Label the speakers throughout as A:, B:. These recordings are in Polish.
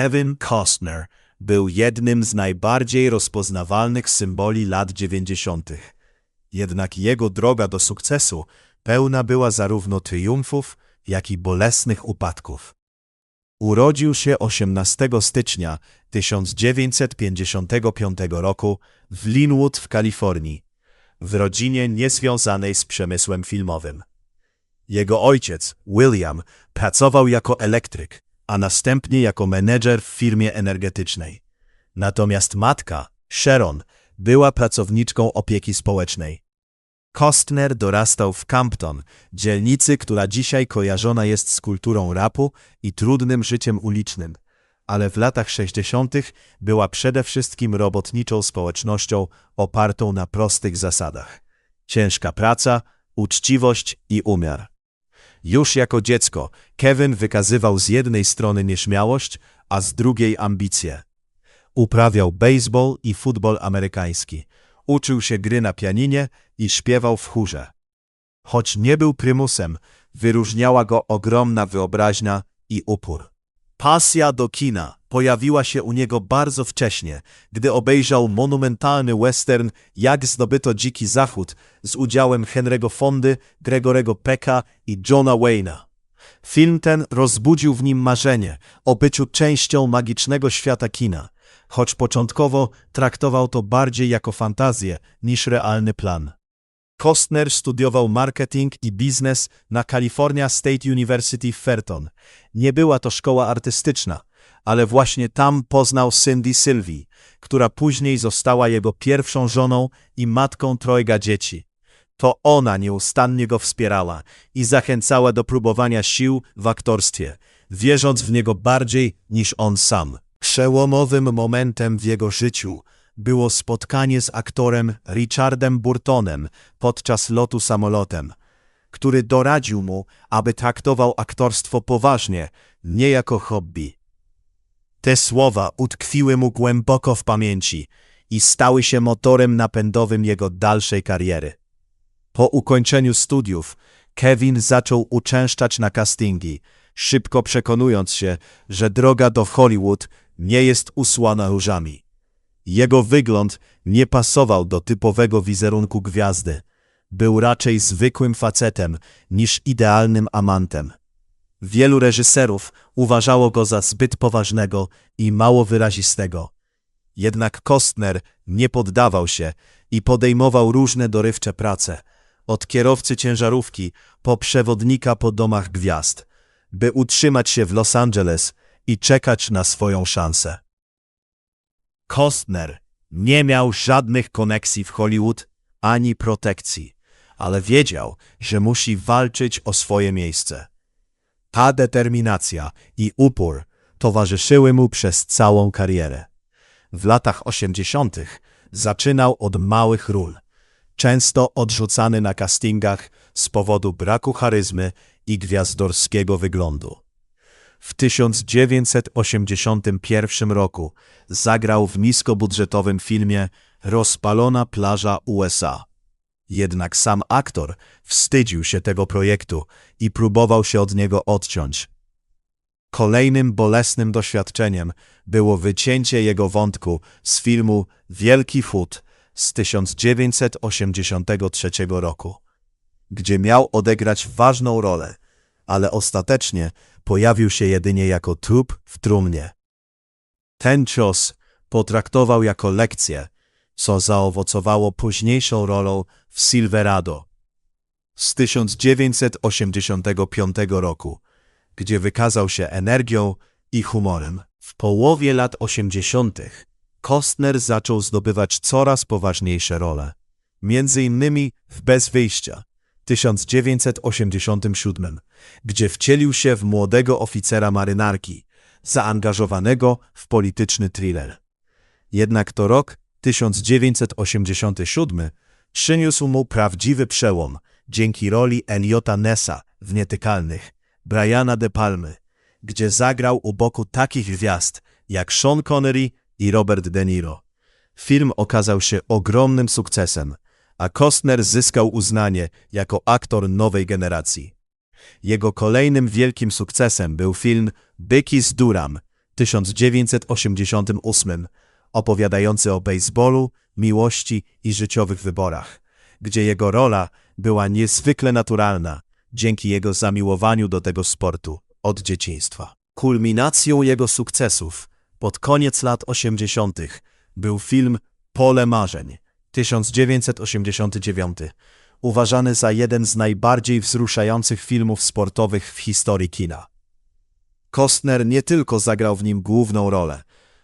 A: Kevin Costner był jednym z najbardziej rozpoznawalnych symboli lat dziewięćdziesiątych. Jednak jego droga do sukcesu pełna była zarówno triumfów, jak i bolesnych upadków. Urodził się 18 stycznia 1955 roku w Linwood w Kalifornii, w rodzinie niezwiązanej z przemysłem filmowym. Jego ojciec, William, pracował jako elektryk, a następnie jako menedżer w firmie energetycznej. Natomiast matka, Sharon, była pracowniczką opieki społecznej. Kostner dorastał w Campton, dzielnicy, która dzisiaj kojarzona jest z kulturą rapu i trudnym życiem ulicznym, ale w latach 60. była przede wszystkim robotniczą społecznością opartą na prostych zasadach. Ciężka praca, uczciwość i umiar. Już jako dziecko Kevin wykazywał z jednej strony nieśmiałość, a z drugiej ambicje. Uprawiał baseball i futbol amerykański. Uczył się gry na pianinie i śpiewał w chórze. Choć nie był prymusem, wyróżniała go ogromna wyobraźnia i upór. Pasja do kina pojawiła się u niego bardzo wcześnie, gdy obejrzał monumentalny western Jak zdobyto dziki zachód z udziałem Henry'ego Fondy, Gregorego Pecka i Johna Wayne'a. Film ten rozbudził w nim marzenie o byciu częścią magicznego świata kina, choć początkowo traktował to bardziej jako fantazję niż realny plan. Kostner studiował marketing i biznes na California State University w Ferton. Nie była to szkoła artystyczna, ale właśnie tam poznał Cindy Sylvie, która później została jego pierwszą żoną i matką trojga dzieci. To ona nieustannie go wspierała i zachęcała do próbowania sił w aktorstwie, wierząc w niego bardziej niż on sam. Przełomowym momentem w jego życiu było spotkanie z aktorem Richardem Burtonem podczas lotu samolotem, który doradził mu, aby traktował aktorstwo poważnie, nie jako hobby. Te słowa utkwiły mu głęboko w pamięci i stały się motorem napędowym jego dalszej kariery. Po ukończeniu studiów Kevin zaczął uczęszczać na castingi, szybko przekonując się, że droga do Hollywood nie jest usłana różami. Jego wygląd nie pasował do typowego wizerunku gwiazdy. Był raczej zwykłym facetem niż idealnym amantem. Wielu reżyserów uważało go za zbyt poważnego i mało wyrazistego. Jednak Kostner nie poddawał się i podejmował różne dorywcze prace, od kierowcy ciężarówki po przewodnika po domach gwiazd, by utrzymać się w Los Angeles i czekać na swoją szansę. Kostner nie miał żadnych koneksji w Hollywood ani protekcji, ale wiedział, że musi walczyć o swoje miejsce. Ta determinacja i upór towarzyszyły mu przez całą karierę. W latach osiemdziesiątych zaczynał od małych ról, często odrzucany na castingach z powodu braku charyzmy i gwiazdorskiego wyglądu. W 1981 roku zagrał w niskobudżetowym filmie Rozpalona plaża USA. Jednak sam aktor wstydził się tego projektu i próbował się od niego odciąć. Kolejnym bolesnym doświadczeniem było wycięcie jego wątku z filmu Wielki Chód z 1983 roku, gdzie miał odegrać ważną rolę, ale ostatecznie pojawił się jedynie jako trup w trumnie. Ten cios potraktował jako lekcję, co zaowocowało późniejszą rolą w Silverado z 1985 roku, gdzie wykazał się energią i humorem. W połowie lat 80. Kostner zaczął zdobywać coraz poważniejsze role, między innymi w Bez wyjścia 1987, gdzie wcielił się w młodego oficera marynarki, zaangażowanego w polityczny thriller. Jednak to rok 1987 przyniósł mu prawdziwy przełom dzięki roli Eliota Nessa w Nietykalnych, Briana De Palmy, gdzie zagrał u boku takich gwiazd jak Sean Connery i Robert De Niro. Film okazał się ogromnym sukcesem, a Kostner zyskał uznanie jako aktor nowej generacji. Jego kolejnym wielkim sukcesem był film Byki z Duram 1988, opowiadający o baseballu, miłości i życiowych wyborach, gdzie jego rola była niezwykle naturalna dzięki jego zamiłowaniu do tego sportu od dzieciństwa. Kulminacją jego sukcesów pod koniec lat 80. był film Pole Marzeń 1989, uważany za jeden z najbardziej wzruszających filmów sportowych w historii kina. Kostner nie tylko zagrał w nim główną rolę,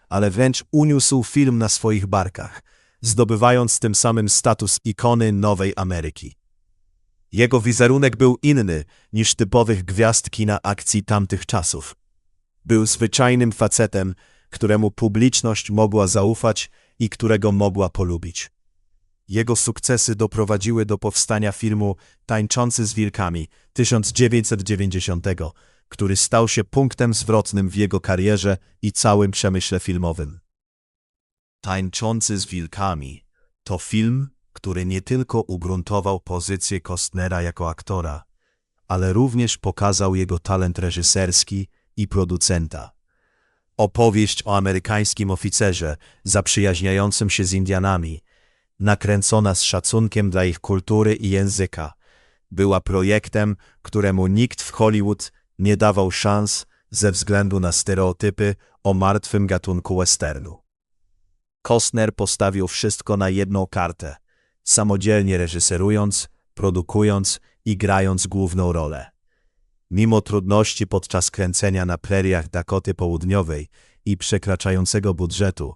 A: ale wręcz uniósł film na swoich barkach, zdobywając tym samym status ikony Nowej Ameryki. Jego wizerunek był inny niż typowych gwiazd kina akcji tamtych czasów. Był zwyczajnym facetem, któremu publiczność mogła zaufać i którego mogła polubić. Jego sukcesy doprowadziły do powstania filmu Tańczący z wilkami 1990, który stał się punktem zwrotnym w jego karierze i całym przemyśle filmowym. Tańczący z wilkami to film, który nie tylko ugruntował pozycję Kostnera jako aktora, ale również pokazał jego talent reżyserski i producenta. Opowieść o amerykańskim oficerze zaprzyjaźniającym się z Indianami, nakręcona z szacunkiem dla ich kultury i języka, była projektem, któremu nikt w Hollywood nie dawał szans ze względu na stereotypy o martwym gatunku westernu. Kostner postawił wszystko na jedną kartę, samodzielnie reżyserując, produkując i grając główną rolę. Mimo trudności podczas kręcenia na preriach Dakoty Południowej i przekraczającego budżetu,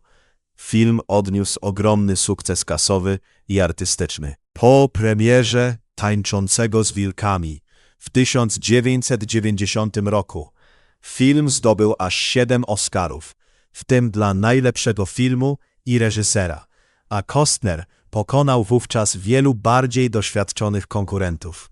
A: film odniósł ogromny sukces kasowy i artystyczny. Po premierze Tańczącego z Wilkami w 1990 roku film zdobył aż siedem Oscarów, w tym dla najlepszego filmu i reżysera, a Kostner pokonał wówczas wielu bardziej doświadczonych konkurentów.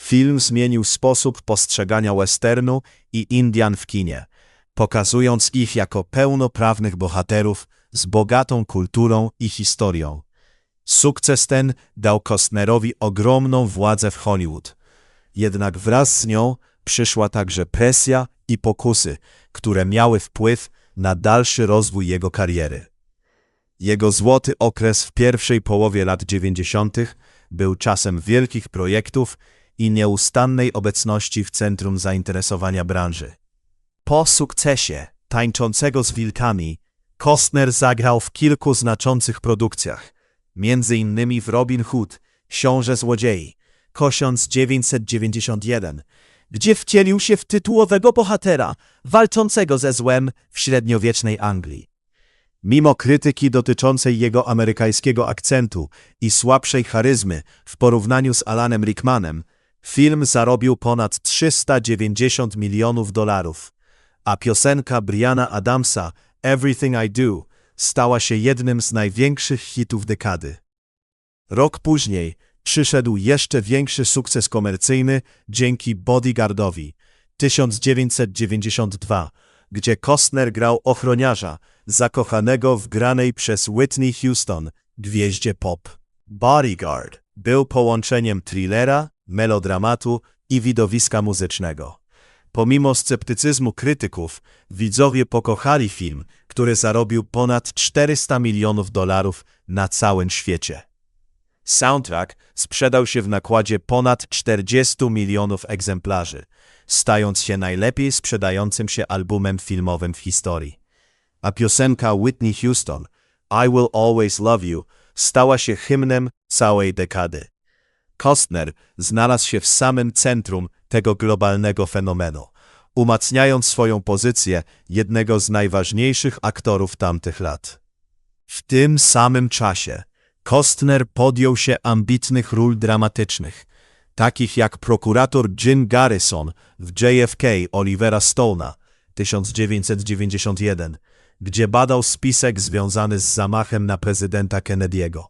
A: Film zmienił sposób postrzegania westernu i Indian w kinie, pokazując ich jako pełnoprawnych bohaterów z bogatą kulturą i historią. Sukces ten dał Kostnerowi ogromną władzę w Hollywood. Jednak wraz z nią przyszła także presja i pokusy, które miały wpływ na dalszy rozwój jego kariery. Jego złoty okres w pierwszej połowie lat 90. był czasem wielkich projektów i nieustannej obecności w centrum zainteresowania branży. Po sukcesie Tańczącego z Wilkami Kostner zagrał w kilku znaczących produkcjach, innymi w Robin Hood, Książę Złodziei, 1991, gdzie wcielił się w tytułowego bohatera walczącego ze złem w średniowiecznej Anglii. Mimo krytyki dotyczącej jego amerykańskiego akcentu i słabszej charyzmy w porównaniu z Alanem Rickmanem, film zarobił ponad 390 milionów dolarów, a piosenka Briana Adamsa Everything I Do stała się jednym z największych hitów dekady. Rok później przyszedł jeszcze większy sukces komercyjny dzięki Bodyguardowi 1992, gdzie Costner grał ochroniarza zakochanego w granej przez Whitney Houston gwieździe pop. Bodyguard był połączeniem thrillera, melodramatu i widowiska muzycznego. Pomimo sceptycyzmu krytyków, widzowie pokochali film, który zarobił ponad 400 milionów dolarów na całym świecie. Soundtrack sprzedał się w nakładzie ponad 40 milionów egzemplarzy, stając się najlepiej sprzedającym się albumem filmowym w historii. A piosenka Whitney Houston, I Will Always Love You, stała się hymnem całej dekady. Kostner znalazł się w samym centrum tego globalnego fenomenu, umacniając swoją pozycję jednego z najważniejszych aktorów tamtych lat. W tym samym czasie Kostner podjął się ambitnych ról dramatycznych, takich jak prokurator Jim Garrison w JFK Olivera Stone'a 1991, gdzie badał spisek związany z zamachem na prezydenta Kennedy'ego.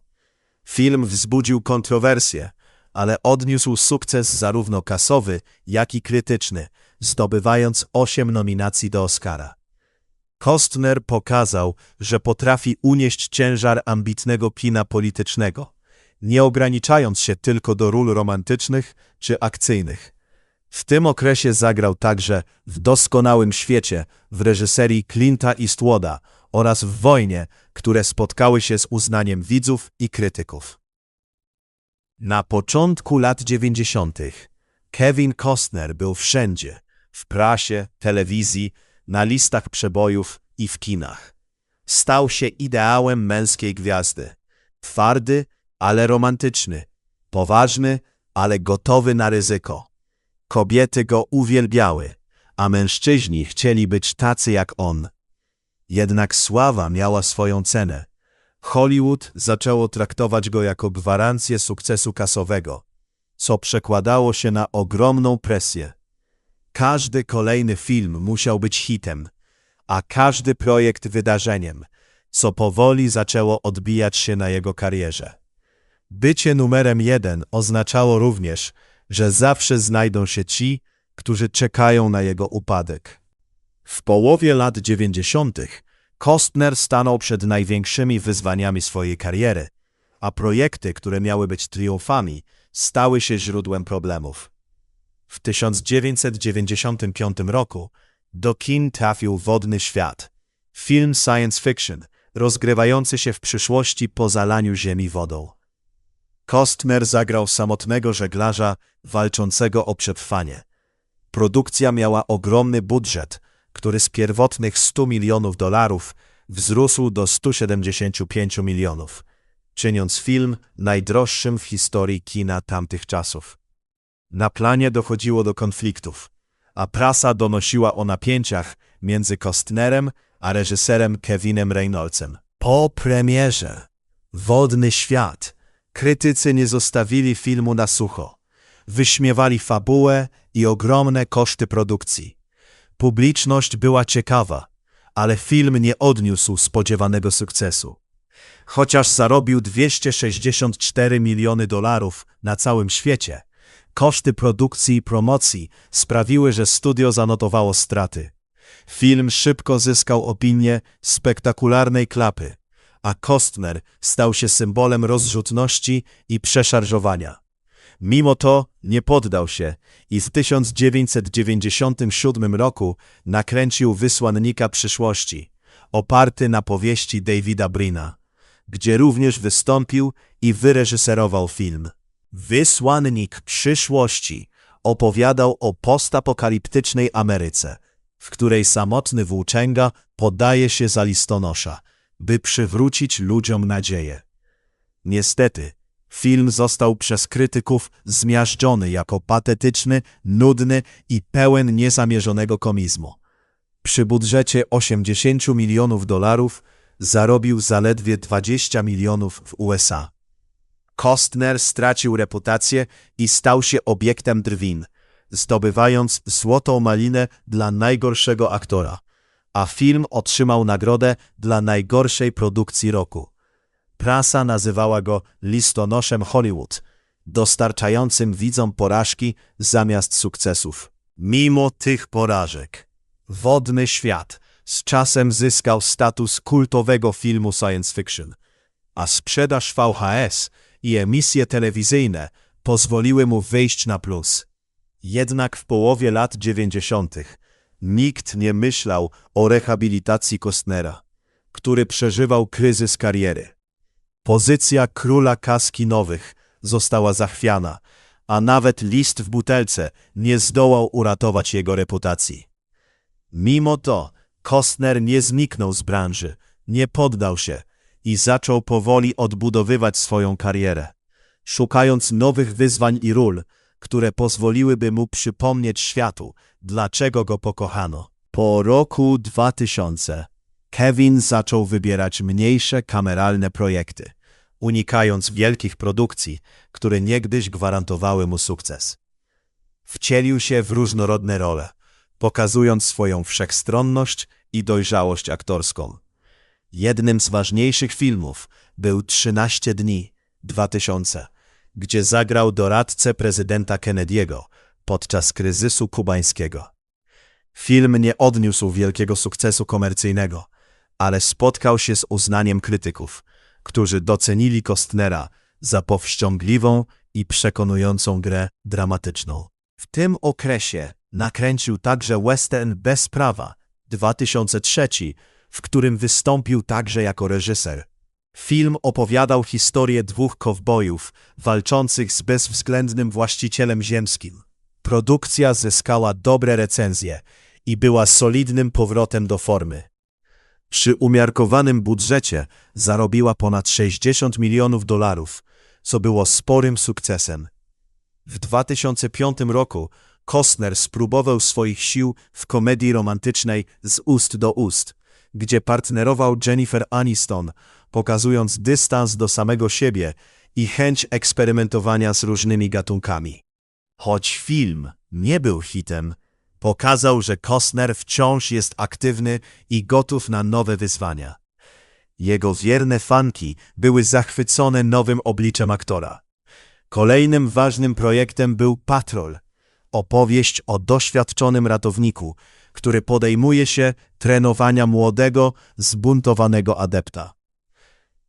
A: Film wzbudził kontrowersje, ale odniósł sukces zarówno kasowy, jak i krytyczny, zdobywając osiem nominacji do Oscara. Kostner pokazał, że potrafi unieść ciężar ambitnego kina politycznego, nie ograniczając się tylko do ról romantycznych czy akcyjnych. W tym okresie zagrał także w Doskonałym Świecie w reżyserii Clint'a Eastwooda oraz w Wojnie, które spotkały się z uznaniem widzów i krytyków. Na początku lat 90. Kevin Costner był wszędzie w prasie, telewizji, na listach przebojów i w kinach. Stał się ideałem męskiej gwiazdy. Twardy, ale romantyczny. Poważny, ale gotowy na ryzyko. Kobiety go uwielbiały, a mężczyźni chcieli być tacy jak on. Jednak sława miała swoją cenę. Hollywood zaczęło traktować go jako gwarancję sukcesu kasowego, co przekładało się na ogromną presję. Każdy kolejny film musiał być hitem, a każdy projekt wydarzeniem, co powoli zaczęło odbijać się na jego karierze. Bycie numerem jeden oznaczało również, że zawsze znajdą się ci, którzy czekają na jego upadek. W połowie lat dziewięćdziesiątych Kostner stanął przed największymi wyzwaniami swojej kariery, a projekty, które miały być triumfami, stały się źródłem problemów. W 1995 roku do kin trafił Wodny Świat, film science fiction rozgrywający się w przyszłości po zalaniu Ziemi wodą. Kostner zagrał samotnego żeglarza walczącego o przetrwanie. Produkcja miała ogromny budżet, który z pierwotnych 100 milionów dolarów wzrósł do 175 milionów, czyniąc film najdroższym w historii kina tamtych czasów. Na planie dochodziło do konfliktów, a prasa donosiła o napięciach między Kostnerem a reżyserem Kevinem Reynoldsem. Po premierze Wodny Świat krytycy nie zostawili filmu na sucho. Wyśmiewali fabułę i ogromne koszty produkcji. Publiczność była ciekawa, ale film nie odniósł spodziewanego sukcesu. Chociaż zarobił 264 miliony dolarów na całym świecie, koszty produkcji i promocji sprawiły, że studio zanotowało straty. Film szybko zyskał opinię spektakularnej klapy, a Kostner stał się symbolem rozrzutności i przeszarżowania. Mimo to nie poddał się i w 1997 roku nakręcił Wysłannika Przyszłości, oparty na powieści Davida Brina, gdzie również wystąpił i wyreżyserował film. Wysłannik Przyszłości opowiadał o postapokaliptycznej Ameryce, w której samotny włóczęga podaje się za listonosza, by przywrócić ludziom nadzieję. Niestety, film został przez krytyków zmiażdżony jako patetyczny, nudny i pełen niezamierzonego komizmu. Przy budżecie 80 milionów dolarów zarobił zaledwie 20 milionów w USA. Kostner stracił reputację i stał się obiektem drwin, zdobywając złotą malinę dla najgorszego aktora, a film otrzymał nagrodę dla najgorszej produkcji roku. Prasa nazywała go listonoszem Hollywood, dostarczającym widzom porażki zamiast sukcesów. Mimo tych porażek, Wodny Świat z czasem zyskał status kultowego filmu science fiction, a sprzedaż VHS i emisje telewizyjne pozwoliły mu wyjść na plus. Jednak w połowie lat dziewięćdziesiątych nikt nie myślał o rehabilitacji Kostnera, który przeżywał kryzys kariery. Pozycja króla kaski nowych została zachwiana, a nawet list w butelce nie zdołał uratować jego reputacji. Mimo to Kostner nie zniknął z branży, nie poddał się i zaczął powoli odbudowywać swoją karierę, szukając nowych wyzwań i ról, które pozwoliłyby mu przypomnieć światu, dlaczego go pokochano. Po roku 2000 Kevin zaczął wybierać mniejsze kameralne projekty, unikając wielkich produkcji, które niegdyś gwarantowały mu sukces. Wcielił się w różnorodne role, pokazując swoją wszechstronność i dojrzałość aktorską. Jednym z ważniejszych filmów był 13 dni 2000, gdzie zagrał doradcę prezydenta Kennedy'ego podczas kryzysu kubańskiego. Film nie odniósł wielkiego sukcesu komercyjnego, ale spotkał się z uznaniem krytyków, którzy docenili Kostnera za powściągliwą i przekonującą grę dramatyczną. W tym okresie nakręcił także western Bez prawa 2003, w którym wystąpił także jako reżyser. Film opowiadał historię dwóch kowbojów walczących z bezwzględnym właścicielem ziemskim. Produkcja zyskała dobre recenzje i była solidnym powrotem do formy. Przy umiarkowanym budżecie zarobiła ponad 60 milionów dolarów, co było sporym sukcesem. W 2005 roku Costner spróbował swoich sił w komedii romantycznej z ust do ust, gdzie partnerował Jennifer Aniston, pokazując dystans do samego siebie i chęć eksperymentowania z różnymi gatunkami. Choć film nie był hitem, pokazał, że Costner wciąż jest aktywny i gotów na nowe wyzwania. Jego wierne fanki były zachwycone nowym obliczem aktora. Kolejnym ważnym projektem był Patrol, opowieść o doświadczonym ratowniku, który podejmuje się trenowania młodego, zbuntowanego adepta.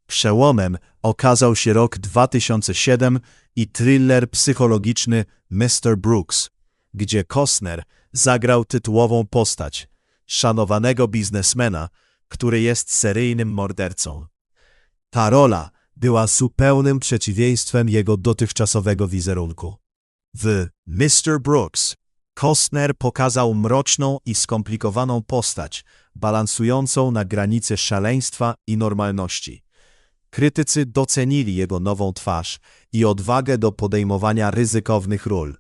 A: Przełomem okazał się rok 2007 i thriller psychologiczny Mr. Brooks, gdzie Costner zagrał tytułową postać, szanowanego biznesmena, który jest seryjnym mordercą. Ta rola była zupełnym przeciwieństwem jego dotychczasowego wizerunku. W Mr. Brooks Costner pokazał mroczną i skomplikowaną postać, balansującą na granicy szaleństwa i normalności. Krytycy docenili jego nową twarz i odwagę do podejmowania ryzykownych ról.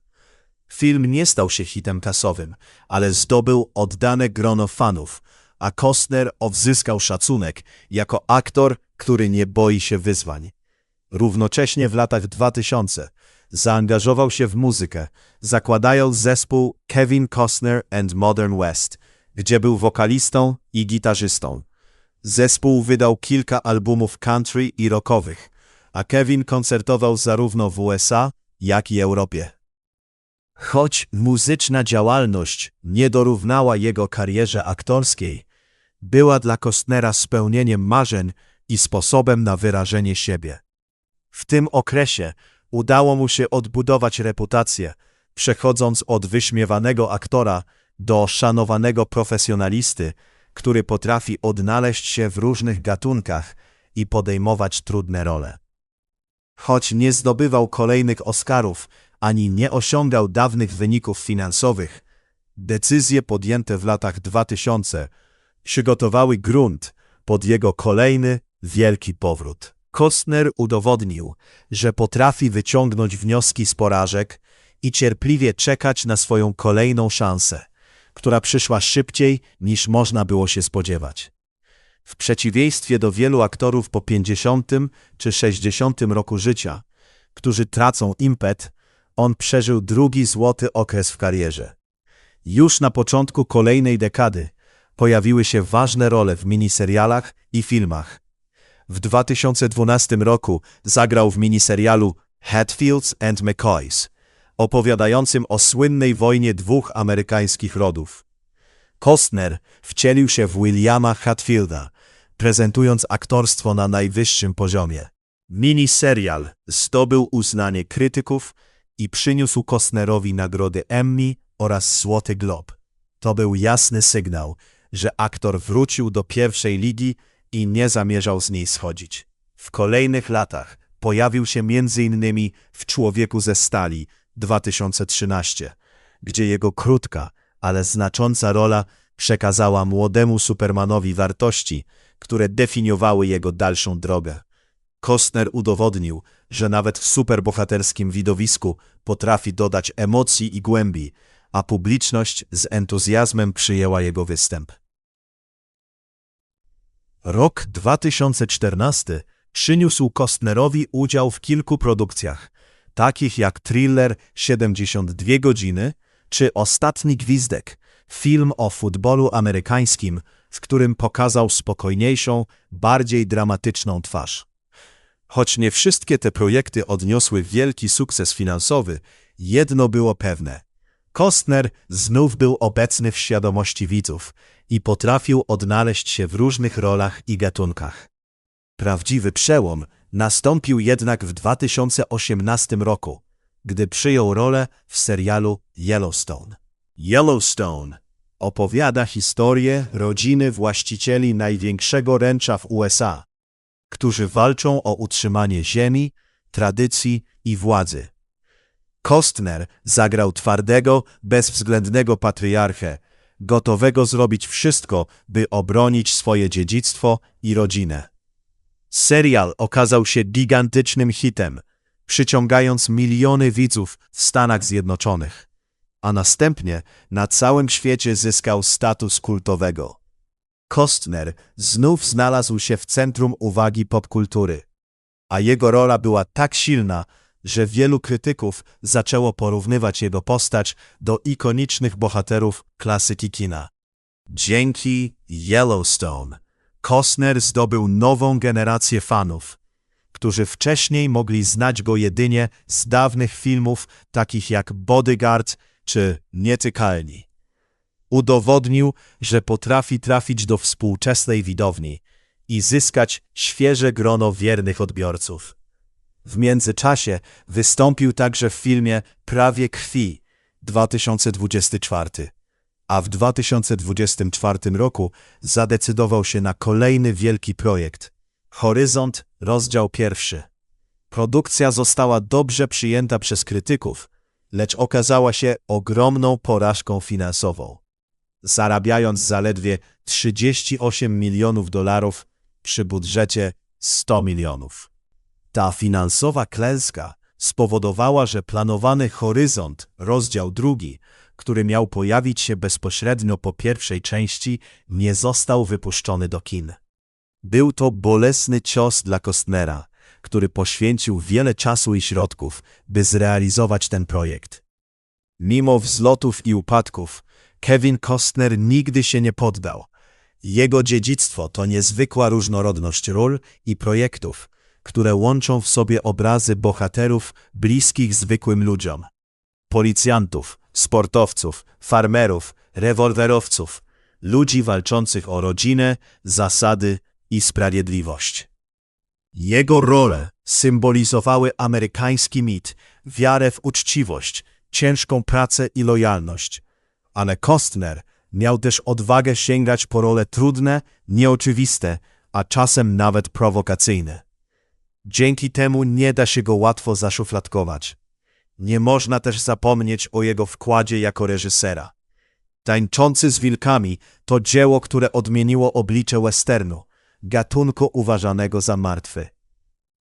A: Film nie stał się hitem kasowym, ale zdobył oddane grono fanów, a Costner odzyskał szacunek jako aktor, który nie boi się wyzwań. Równocześnie w latach 2000 zaangażował się w muzykę, zakładając zespół Kevin Costner and Modern West, gdzie był wokalistą i gitarzystą. Zespół wydał kilka albumów country i rockowych, a Kevin koncertował zarówno w USA, jak i Europie. Choć muzyczna działalność nie dorównała jego karierze aktorskiej, była dla Costnera spełnieniem marzeń i sposobem na wyrażenie siebie. W tym okresie udało mu się odbudować reputację, przechodząc od wyśmiewanego aktora do szanowanego profesjonalisty, który potrafi odnaleźć się w różnych gatunkach i podejmować trudne role. Choć nie zdobywał kolejnych Oscarów ani nie osiągał dawnych wyników finansowych, decyzje podjęte w latach 2000 przygotowały grunt pod jego kolejny wielki powrót. Kostner udowodnił, że potrafi wyciągnąć wnioski z porażek i cierpliwie czekać na swoją kolejną szansę, która przyszła szybciej niż można było się spodziewać. W przeciwieństwie do wielu aktorów po 50 czy 60 roku życia, którzy tracą impet, on przeżył drugi złoty okres w karierze. Już na początku kolejnej dekady pojawiły się ważne role w miniserialach i filmach. W 2012 roku zagrał w miniserialu Hatfields and McCoys, opowiadającym o słynnej wojnie dwóch amerykańskich rodów. Costner wcielił się w Williama Hatfielda, prezentując aktorstwo na najwyższym poziomie. Miniserial zdobył uznanie krytyków i przyniósł Costnerowi nagrody Emmy oraz Złoty Glob. To był jasny sygnał, że aktor wrócił do pierwszej ligi i nie zamierzał z niej schodzić. W kolejnych latach pojawił się m.in. w Człowieku ze Stali 2013, gdzie jego krótka, ale znacząca rola przekazała młodemu Supermanowi wartości, które definiowały jego dalszą drogę. Kostner udowodnił, że nawet w superbohaterskim widowisku potrafi dodać emocji i głębi, a publiczność z entuzjazmem przyjęła jego występ. Rok 2014 przyniósł Kostnerowi udział w kilku produkcjach, takich jak thriller 72 godziny czy Ostatni Gwizdek, film o futbolu amerykańskim, w którym pokazał spokojniejszą, bardziej dramatyczną twarz. Choć nie wszystkie te projekty odniosły wielki sukces finansowy, jedno było pewne. Kostner znów był obecny w świadomości widzów i potrafił odnaleźć się w różnych rolach i gatunkach. Prawdziwy przełom nastąpił jednak w 2018 roku, gdy przyjął rolę w serialu Yellowstone. Yellowstone opowiada historię rodziny właścicieli największego ręcza w USA, którzy walczą o utrzymanie ziemi, tradycji i władzy. Kostner zagrał twardego, bezwzględnego patriarchę, gotowego zrobić wszystko, by obronić swoje dziedzictwo i rodzinę. Serial okazał się gigantycznym hitem, przyciągając miliony widzów w Stanach Zjednoczonych, a następnie na całym świecie zyskał status kultowego. Kostner znów znalazł się w centrum uwagi popkultury, a jego rola była tak silna, że wielu krytyków zaczęło porównywać jego postać do ikonicznych bohaterów klasyki kina. Dzięki Yellowstone Costner zdobył nową generację fanów, którzy wcześniej mogli znać go jedynie z dawnych filmów takich jak Bodyguard czy Nietykalni. Udowodnił, że potrafi trafić do współczesnej widowni i zyskać świeże grono wiernych odbiorców. W międzyczasie wystąpił także w filmie Prawie krwi 2024, a w 2024 roku zadecydował się na kolejny wielki projekt Horyzont rozdział pierwszy. Produkcja została dobrze przyjęta przez krytyków, lecz okazała się ogromną porażką finansową, zarabiając zaledwie 38 milionów dolarów przy budżecie 100 milionów. Ta finansowa klęska spowodowała, że planowany Horyzont, rozdział drugi, który miał pojawić się bezpośrednio po pierwszej części, nie został wypuszczony do kin. Był to bolesny cios dla Kostnera, który poświęcił wiele czasu i środków, by zrealizować ten projekt. Mimo wzlotów i upadków, Kevin Costner nigdy się nie poddał. Jego dziedzictwo to niezwykła różnorodność ról i projektów, które łączą w sobie obrazy bohaterów bliskich zwykłym ludziom. Policjantów, sportowców, farmerów, rewolwerowców, ludzi walczących o rodzinę, zasady i sprawiedliwość. Jego role symbolizowały amerykański mit, wiarę w uczciwość, ciężką pracę i lojalność, ale Kostner miał też odwagę sięgać po role trudne, nieoczywiste, a czasem nawet prowokacyjne. Dzięki temu nie da się go łatwo zaszufladkować. Nie można też zapomnieć o jego wkładzie jako reżysera. Tańczący z wilkami to dzieło, które odmieniło oblicze westernu, gatunku uważanego za martwy.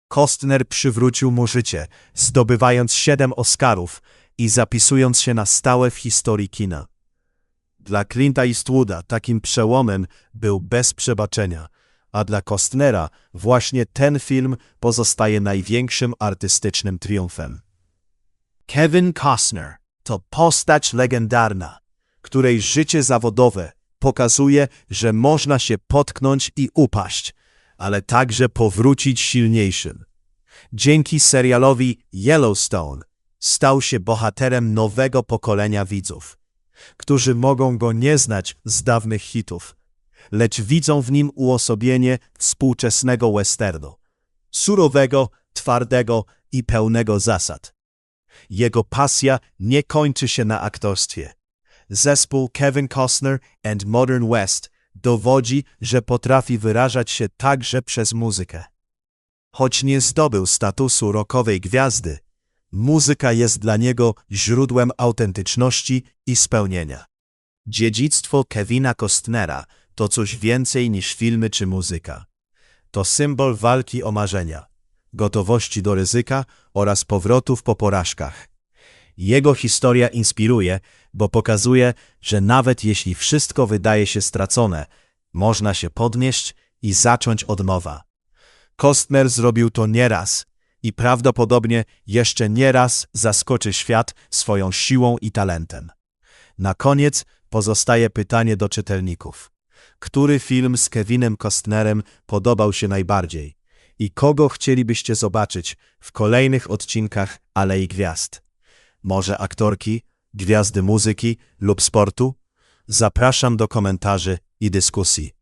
A: Kostner przywrócił mu życie, zdobywając siedem Oscarów i zapisując się na stałe w historii kina. Dla Clint'a Eastwooda takim przełomem był bez przebaczenia, a dla Kostnera właśnie ten film pozostaje największym artystycznym triumfem. Kevin Costner to postać legendarna, której życie zawodowe pokazuje, że można się potknąć i upaść, ale także powrócić silniejszym. Dzięki serialowi Yellowstone stał się bohaterem nowego pokolenia widzów, którzy mogą go nie znać z dawnych hitów, lecz widzą w nim uosobienie współczesnego westernu, surowego, twardego i pełnego zasad. Jego pasja nie kończy się na aktorstwie. Zespół Kevin Costner and Modern West dowodzi, że potrafi wyrażać się także przez muzykę. Choć nie zdobył statusu rockowej gwiazdy, muzyka jest dla niego źródłem autentyczności i spełnienia. Dziedzictwo Kevina Costnera to coś więcej niż filmy czy muzyka. To symbol walki o marzenia, gotowości do ryzyka oraz powrotów po porażkach. Jego historia inspiruje, bo pokazuje, że nawet jeśli wszystko wydaje się stracone, można się podnieść i zacząć od nowa. Kostner zrobił to nieraz i prawdopodobnie jeszcze nieraz zaskoczy świat swoją siłą i talentem. Na koniec pozostaje pytanie do czytelników. Który film z Kevinem Costnerem podobał się najbardziej i kogo chcielibyście zobaczyć w kolejnych odcinkach Alei Gwiazd? Może aktorki, gwiazdy muzyki lub sportu? Zapraszam do komentarzy i dyskusji.